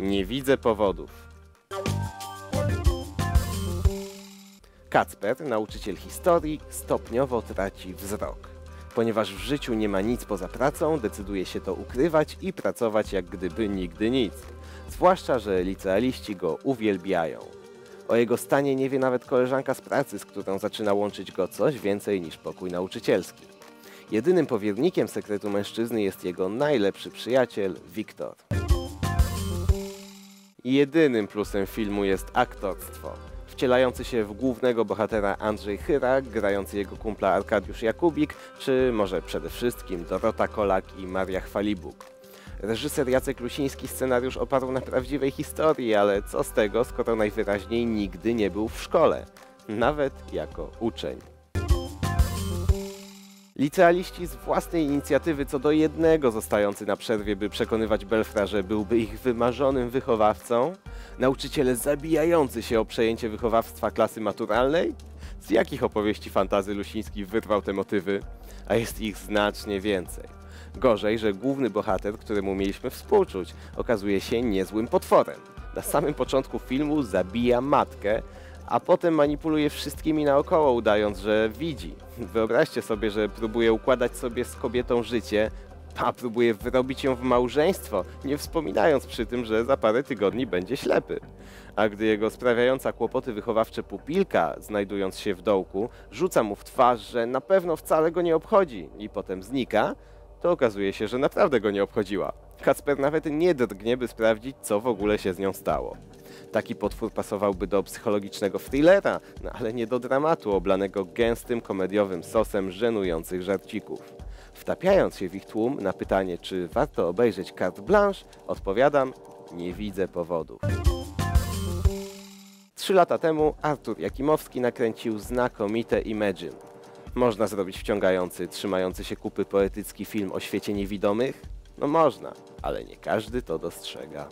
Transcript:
Nie widzę powodów. Kacper, nauczyciel historii, stopniowo traci wzrok. Ponieważ w życiu nie ma nic poza pracą, decyduje się to ukrywać i pracować jak gdyby nigdy nic. Zwłaszcza, że licealiści go uwielbiają. O jego stanie nie wie nawet koleżanka z pracy, z którą zaczyna łączyć go coś więcej niż pokój nauczycielski. Jedynym powiernikiem sekretu mężczyzny jest jego najlepszy przyjaciel, Wiktor. Jedynym plusem filmu jest aktorstwo. Wcielający się w głównego bohatera Andrzej Chyra, grający jego kumpla Arkadiusz Jakubik, czy może przede wszystkim Dorota Kolak i Maria Chwalibuk. Reżyser Jacek Lusiński scenariusz oparł na prawdziwej historii, ale co z tego, skoro najwyraźniej nigdy nie był w szkole, nawet jako uczeń. Licealiści z własnej inicjatywy co do jednego zostający na przerwie, by przekonywać Belfra, że byłby ich wymarzonym wychowawcą, nauczyciele zabijający się o przejęcie wychowawstwa klasy maturalnej? Z jakich opowieści fantazy Lusiński wyrwał te motywy? A jest ich znacznie więcej. Gorzej, że główny bohater, któremu mieliśmy współczuć, okazuje się niezłym potworem. Na samym początku filmu zabija matkę, a potem manipuluje wszystkimi naokoło, udając, że widzi. Wyobraźcie sobie, że próbuje układać sobie z kobietą życie, a próbuje wyrobić ją w małżeństwo, nie wspominając przy tym, że za parę tygodni będzie ślepy. A gdy jego sprawiająca kłopoty wychowawcze pupilka, znajdując się w dołku, rzuca mu w twarz, że na pewno wcale go nie obchodzi i potem znika, to okazuje się, że naprawdę go nie obchodziła. Kacper nawet nie drgnie, by sprawdzić, co w ogóle się z nią stało. Taki potwór pasowałby do psychologicznego thrillera, no ale nie do dramatu oblanego gęstym komediowym sosem żenujących żarcików. Wtapiając się w ich tłum na pytanie, czy warto obejrzeć carte blanche, odpowiadam, nie widzę powodów. Trzy lata temu Artur Jakimowski nakręcił znakomite Imagine. Można zrobić wciągający, trzymający się kupy poetycki film o świecie niewidomych? No można, ale nie każdy to dostrzega.